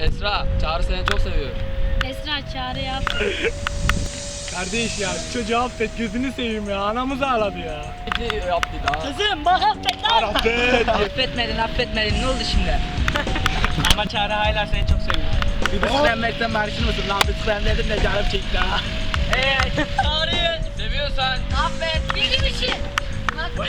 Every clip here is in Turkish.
Esra, Çağrı seni çok seviyor. Esra çağrı yap. Kardeş ya şu çocuğu affet gözünü seveyim ya anamız ağladı ya. İki yaptı daha. Kızım bak affet lan. Affet. Affetmedin affetmedin ne oldu şimdi? Ama Çağrı hala seni çok seviyor. Bir de sevmekten barışır mısın? Lan biz ben dedim de canım çekti ha. Eee Çağrı'yı Seviyorsan. affet. Bizim için. Bak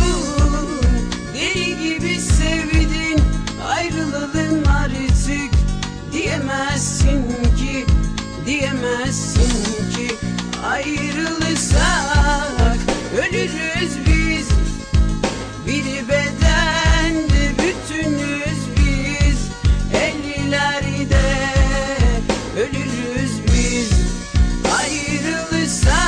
diyemezsin ki Ayrılırsak ölürüz biz. Biri bedende bütünüz biz. Ellilerde ölürüz biz. Ayrılırsak